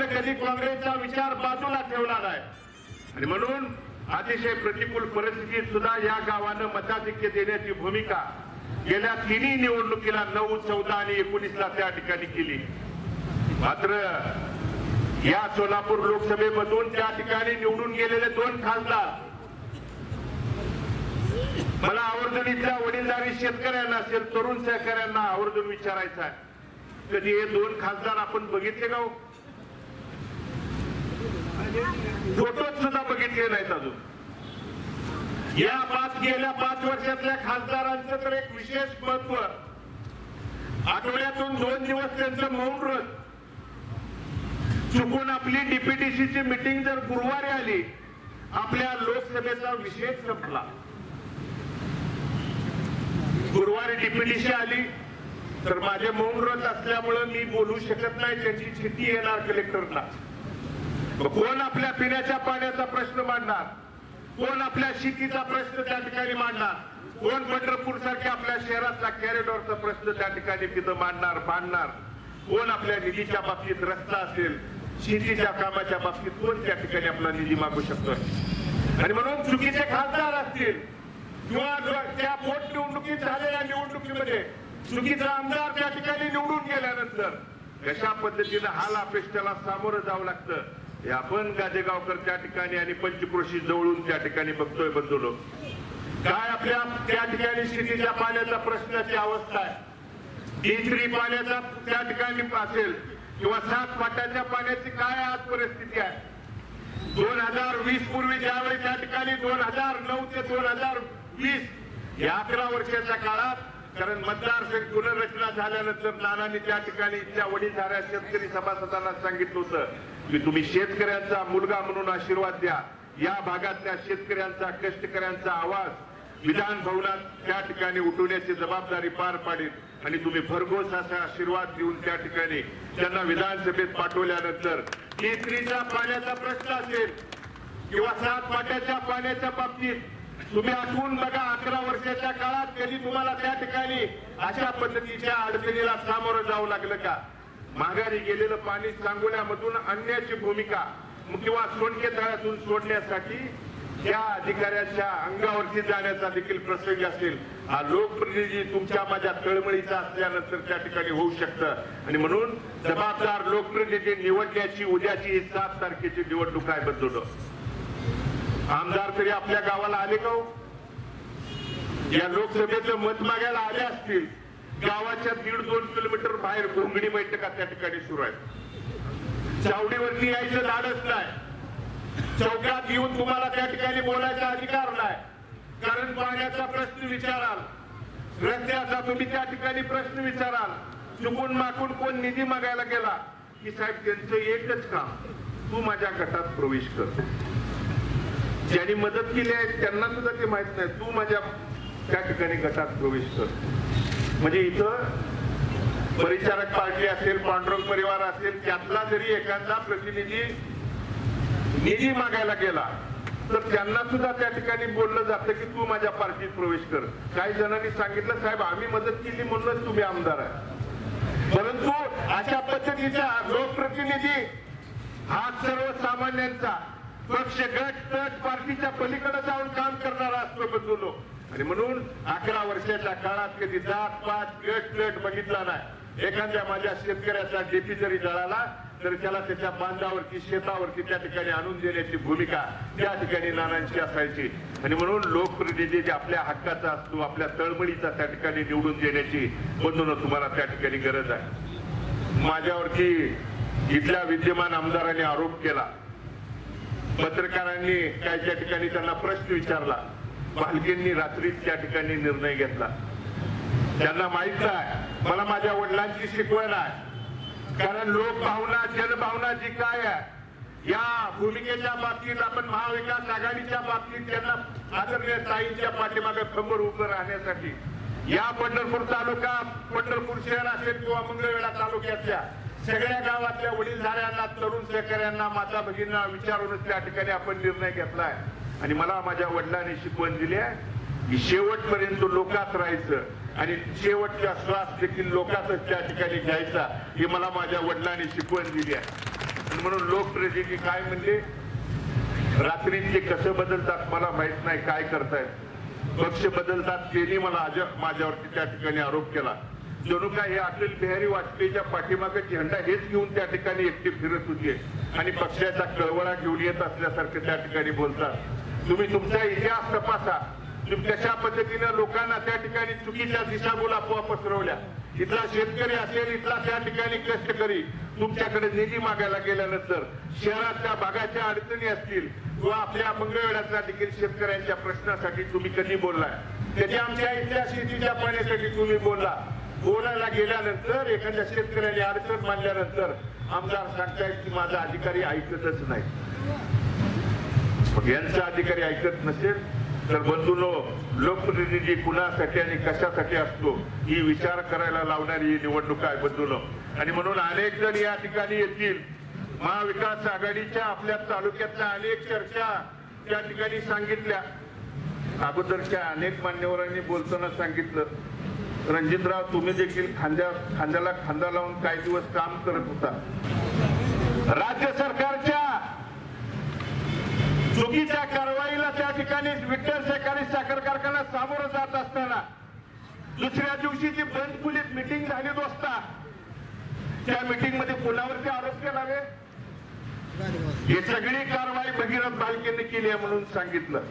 सरकारने कधी काँग्रेसचा विचार बाजूला ठेवला नाही आणि म्हणून अतिशय प्रतिकूल परिस्थितीत सुद्धा या गावानं मताधिक्य देण्याची भूमिका गेल्या तिन्ही निवडणुकीला नऊ चौदा आणि एकोणीसला त्या ठिकाणी केली. मात्र या सोलापूर लोकसभेमधून त्या ठिकाणी निवडून गेलेले दोन खासदार. मला आवर्जून इथल्या वडीलधारी शेतकऱ्यांना असेल तरुण सहकाऱ्यांना आवर्जून विचारायचं आहे. कधी हे दोन खासदार आपण बघितले का हो? हो? सुद्धा बघितले नाहीत अजून. या पाच गेल्या पाच वर्षातल्या खासदारांचं तर एक विशेष महत्त्व. आठवड्यातून दोन दिवस त्यांचं मौन व्रत चुकून आपली डीपीटीसीची मिटिंग जर गुरुवारी आली आपल्या लोकसभेचा विषय संपला. गुरुवारी डीपीटीसी आली तर माझे मौन व्रत असल्यामुळं मी बोलू शकत नाही त्याची चिठ्ठी येणार कलेक्टरला कोण आपल्या पिण्याच्या पाण्याचा प्रश्न मांडणार? कोण आपल्या शेतीचा प्रश्न त्या ठिकाणी मांडणार? कोण पंढरपूर सारख्या आपल्या शहरातला कॅरिडॉरचा प्रश्न त्या ठिकाणी तिथं मांडणार बांधणार? कोण आपल्या निधीच्या बाबतीत रस्ता असेल शेतीच्या कामाच्या बाबतीत कोण त्या ठिकाणी आपला निधी मागू शकतो? आणि म्हणून चुकीचे खासदार असतील किंवा त्या पोटनिवडणुकीत झालेल्या निवडणुकीमध्ये चुकीचा आमदार त्या ठिकाणी निवडून गेल्यानंतर कशा पद्धतीनं हाल अपेक्षेला सामोरं जावं लागतं? हे आपण गाजेगावकर त्या ठिकाणी आणि पंचक्रोशी जवळून त्या ठिकाणी बघतोय बंधुलो काय आपल्या त्या ठिकाणी शेतीच्या पाण्याचा प्रश्नाची अवस्था आहे. डी पाण्याचा त्या ठिकाणी असेल किंवा सात पाट्याच्या पाण्याची काय आज परिस्थिती आहे? दोन हजार वीस पूर्वी ज्यावेळी त्या ठिकाणी दोन हजार नऊ ते दोन हजार वीस या अकरा वर्षाच्या काळात कारण मतदारसंघ पुनर्रचना झाल्यानंतर नानांनी त्या ठिकाणी इथल्या वडीलधाऱ्या शेतकरी सभासदांना सांगितलं होतं की तुम्ही शेतकऱ्यांचा मुलगा म्हणून आशीर्वाद द्या. या भागातल्या शेतकऱ्यांचा कष्टकऱ्यांचा आवाज विधान भवनात त्या ठिकाणी उठवण्याची जबाबदारी पार पाडील आणि तुम्ही भरघोस असा आशीर्वाद देऊन त्या ठिकाणी त्यांना विधानसभेत पाठवल्यानंतर केसरीचा पाण्याचा प्रश्न असेल किंवा सात पाट्याच्या पाण्याच्या बाबतीत तुम्ही आठवून बघा अकरा वर्षाच्या काळात कधी तुम्हाला त्या ठिकाणी अशा पद्धतीच्या अडचणीला सामोरं जावं लागलं का? माघारी गेलेलं पाणी सांगोल्यामधून आणण्याची भूमिका किंवा सोनके तळ्यातून सोडण्यासाठी त्या अधिकाऱ्याच्या अंगावरती जाण्याचा देखील प्रसंग असेल. हा लोकप्रतिनिधी तुमच्या माझ्या तळमळीचा असल्यानंतर त्या ठिकाणी होऊ शकतं. आणि म्हणून जबाबदार लोकप्रतिनिधी निवडण्याची उद्याची ही सात तारखेची निवडणूक आहे बदलवलं आमदार तरी आपल्या गावाला आले का हो? या लोकसभेचं मत मागायला आले असतील. गावाच्या दीड दोन किलोमीटर बाहेर घोंगडी बैठका त्या ठिकाणी सुरू आहेत. चावडीवरती यायचं धाडच नाही. चौकात येऊन तुम्हाला त्या ठिकाणी बोलायचा अधिकार नाही. कारण पाण्याचा प्रश्न विचाराल. रस्त्याचा तुम्ही त्या ठिकाणी प्रश्न विचाराल. चुकून माकून कोण निधी मागायला गेला? की साहेब त्यांचं एकच काम तू माझ्या गटात प्रवेश कर. ज्यांनी मदत केली आहे त्यांना सुद्धा ते माहीत नाही. तू माझ्या त्या ठिकाणी गटात प्रवेश कर. म्हणजे इथं परिचारक पार्टी असेल पांडुरंग परिवार असेल त्यातला जरी एखादा प्रतिनिधी निधी मागायला गेला तर त्यांना सुद्धा त्या ठिकाणी बोललं जातं की तू माझ्या पार्टीत प्रवेश कर. काही जणांनी सांगितलं साहेब आम्ही मदत केली म्हणूनच तुम्ही आमदार आहे. परंतु अशा पद्धतीचा लोकप्रतिनिधी हा सर्वसामान्यांचा पक्ष गट तट पार्टीच्या पलीकडे जाऊन काम करणारा असतो बंधुलो आणि म्हणून अकरा वर्षाच्या काळात कधी जात पात गट गट बघितला नाही. एखाद्या माझ्या शेतकऱ्याचा डेपी जरी जळाला तर त्याला त्याच्या बांधावरती शेतावरती त्या ठिकाणी आणून देण्याची भूमिका त्या ठिकाणी नानांची असायची. आणि म्हणून लोकप्रतिनिधी जे आपल्या हक्काचा असतो आपल्या तळमळीचा त्या ठिकाणी निवडून देण्याची बंधून तुम्हाला त्या ठिकाणी गरज आहे. माझ्यावरती इथल्या विद्यमान आमदारांनी आरोप केला. पत्रकारांनी काय त्या ठिकाणी त्यांना प्रश्न विचारला. पालकींनी रात्रीच त्या ठिकाणी निर्णय घेतला. त्यांना माहीत नाही मला माझ्या वडिलांची शिकवण आहे. कारण लोकभावना जनभावना जी काय आहे या भूमिकेच्या बाबतीत आपण महाविकास आघाडीच्या बाबतीत त्यांना आदरणीय ताईंच्या पाठीमागे खंबर उभं राहण्यासाठी. या पंढरपूर तालुका पंढरपूर शहर असेल किंवा मंगळवेढा तालुक्यातल्या सगळ्या गावातल्या वडीलधाऱ्यांना तरुण शेतकऱ्यांना माता भगिनींना विचारूनच त्या ठिकाणी आपण निर्णय घेतलाय आणि मला माझ्या वडिलांनी शिकवण दिली आहे की शेवटपर्यंत लोकात राहायचं आणि शेवटचा श्वास देखील लोकातच त्या ठिकाणी घ्यायचा हे मला माझ्या वडिलांनी शिकवण दिली आहे. म्हणून लोकप्रतिनिधी काय म्हणले? रात्री ते कसं बदलतात मला माहीत नाही काय करतायत. पक्ष बदलतात त्यांनी मला माझ्यावरती त्या ठिकाणी आरोप केला. जणू काय हे अटल बिहारी वाजपेयीच्या पाठीमागे झेंडा हेच घेऊन त्या ठिकाणी एकटे फिरत होते. आणि पक्षाचा कळवळा घेऊन येत असल्यासारखे त्या ठिकाणी बोलतात. तुम्ही तुमचा इतिहास तपासा. तुम्ही कशा पद्धतीने लोकांना त्या ठिकाणी चुकीच्या दिशाभूल अफवा पसरवल्या इथला शेतकरी असेल इथला त्या ठिकाणी कष्टकरी तुमच्याकडे निधी मागायला गेल्यानंतर शहरातल्या भागाच्या अडचणी असतील किंवा आपल्या मंगळवेढ्यातल्या देखील शेतकऱ्यांच्या प्रश्नासाठी तुम्ही कधी बोललाय? त्याची आमच्या इथल्या शेतीच्या पाण्यासाठी तुम्ही बोलला? बोलायला गेल्यानंतर एखाद्या शेतकऱ्याने अडचण मानल्यानंतर आमदार सांगतायत की माझा अधिकारी ऐकतच नाही. यांचा अधिकारी ऐकत नसेल तर बंधूनो लोकप्रतिनिधी कुणासाठी आणि कशासाठी असतो ही विचार करायला लावणारी ही निवडणूक आहे बंधूनो. आणि म्हणून अनेक जण या ठिकाणी येतील. महाविकास आघाडीच्या आपल्या तालुक्यातल्या अनेक चर्चा त्या ठिकाणी सांगितल्या. अगोदरच्या अनेक मान्यवरांनी बोलताना सांगितलं रणजितराव तुम्ही देखील खांद्या खांद्याला खांदा लावून काही दिवस काम करत होता. राज्य सरकारच्या चुकीच्या कारवाईला त्या ठिकाणी विठ्ठल सहकारी साखर कारखाना सामोरं जात असताना दुसऱ्या दिवशी जी बंद खोलीत मिटिंग झाली दोस्ता त्या मिटिंगमध्ये कोणावरती आरोप केला रे? ही सगळी कारवाई भगीरथ बालकेने केली आहे म्हणून सांगितलं.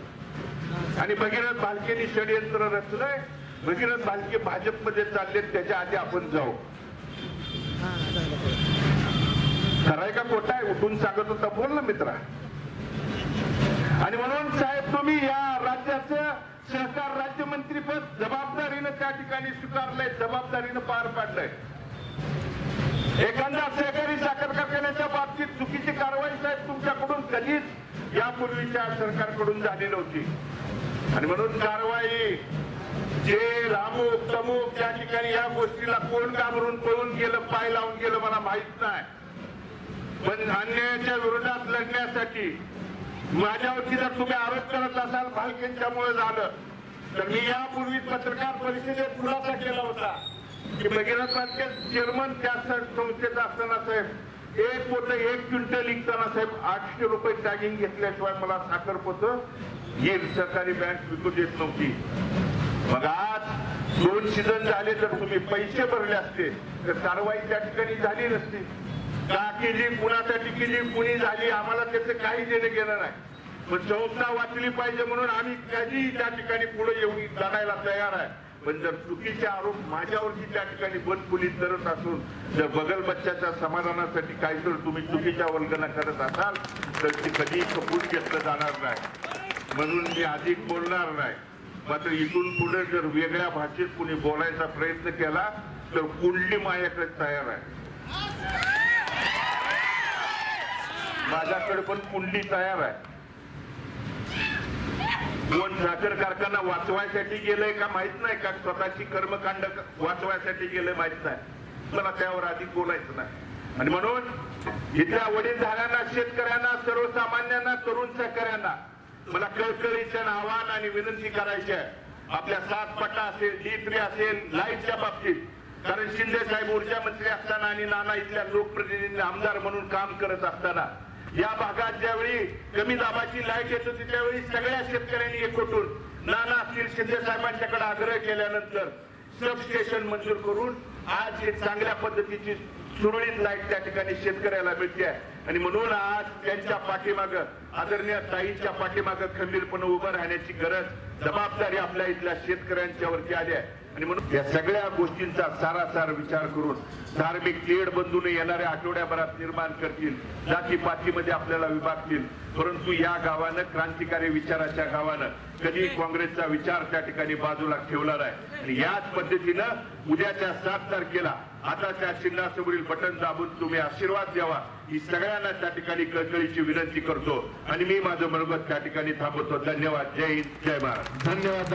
आणि भगीरथ बालकेने षडयंत्र रचलंय. भगीरथ बालके भाजपमध्ये चालले त्याच्या आधी आपण जाऊ. खराय का खोटा आहे? उठून सांगत होता बोल ना मित्रा. आणि म्हणून साहेब तुम्ही या राज्याचं सहकार राज्यमंत्रीपद जबाबदारीनं त्या ठिकाणी स्वीकारलंय जबाबदारीनं पार पाडलंय. एखादा सहकारी साखर कारखान्याच्या बाबतीत चुकीची कारवाई साहेब तुमच्याकडून कधीच यापूर्वीच्या सरकारकडून झाली नव्हती. आणि म्हणून कारवाई जे अमुक तमुक त्या ठिकाणी या गोष्टीला कोण घाबरून पळून गेलं पाय लावून गेलं मला माहीत नाही. पण अन्यायाच्या विरोधात लढण्यासाठी माझ्यावरती जर तुम्ही आरोप करत असाल भालकेंच्यामुळे झालं. तर मी यापूर्वी पत्रकार परिषदेत खुलासा केला होता की भगीरथ बालके चेअरमन त्या संस्थेचा असताना साहेब एक पोत एक क्विंटल विकताना साहेब आठशे रुपये टॅगिंग घेतल्याशिवाय मला साखर पोत. ही सरकारी बँक विकू देत नव्हती. मग आज दोन सीझन झाले तर तुम्ही पैसे भरले असते. तर कारवाई त्या ठिकाणी झाली नसती. का केली कुणासाठी केली कुणी झाली आम्हाला त्याचं काही देणं गेलं नाही. पण संस्था वाचली पाहिजे म्हणून आम्ही कधीही त्या ठिकाणी पुढे येऊन लढायला तयार आहे. पण जर चुकीचे आरोप माझ्यावरती त्या ठिकाणी बदपुलीत करत असून जर बगल बच्च्याच्या समाधानासाठी काही जर तुम्ही चुकीच्या वर्गना करत असाल तर ती कधी कपूर घेतलं जाणार नाही. म्हणून मी अधिक बोलणार नाही. मात्र इथून पुढे जर वेगळ्या भाषेत कुणी बोलायचा प्रयत्न केला तर कुंडली माझ्याकडे तयार आहे. माझ्याकडे पण कुंडली तयार आहे. कोण साखर कारखाना वाचवायसाठी गेलंय का माहीत नाही का? स्वतःची कर्मकांड वाचवायसाठी गेलंय माहीत नाही. मला त्यावर अधिक बोलायचं नाही. आणि म्हणून इथल्या वडीलधाऱ्यांना शेतकऱ्यांना सर्वसामान्यांना तरुण शेतकऱ्यांना मला कळकळीचं आव्हान आणि विनंती करायची आहे. आपल्या सात पट्टा असेल डी थ्री असेल लाईटच्या बाबतीत. कारण शिंदे साहेब ऊर्जा मंत्री असताना आणि नाना इथल्या लोकप्रतिनिधी आमदार म्हणून काम करत असताना या भागात ज्यावेळी कमी दाबाची लाइट येत होती त्यावेळी सगळ्या शेतकऱ्यांनी एकवटून नाना असतील शिंदे साहेबांच्याकडे आग्रह केल्यानंतर सबस्टेशन मंजूर करून आज हे चांगल्या पद्धतीची सुरळीत लाइट त्या ठिकाणी शेतकऱ्याला मिळते आणि म्हणून आज त्यांच्या पाठीमाग आदरणीय ताईंच्या पाठीमाग खंबीरपणे उभं राहण्याची गरज जबाबदारी आपल्या इथल्या शेतकऱ्यांच्यावरती आली आहे. आणि म्हणून या सगळ्या गोष्टींचा सारासार विचार करून धार्मिक तेढ बंधून येणाऱ्या आठवड्याभरात निर्माण करतील जाती पातीमध्ये आपल्याला विभागतील. परंतु या गावानं क्रांतिकारी विचाराच्या गावानं कधी काँग्रेसचा विचार त्या ठिकाणी बाजूला ठेवला नाही. आणि याच पद्धतीनं उद्याच्या सात तारखेला आता त्या चिन्हासमोरील बटन दाबून तुम्ही आशीर्वाद द्यावा ही सगळ्यांना त्या ठिकाणी कळकळीची विनंती करतो. आणि मी माझं मनोगत त्या ठिकाणी थांबवतो. धन्यवाद. जय हिंद. जय महाराज धन्यवाद.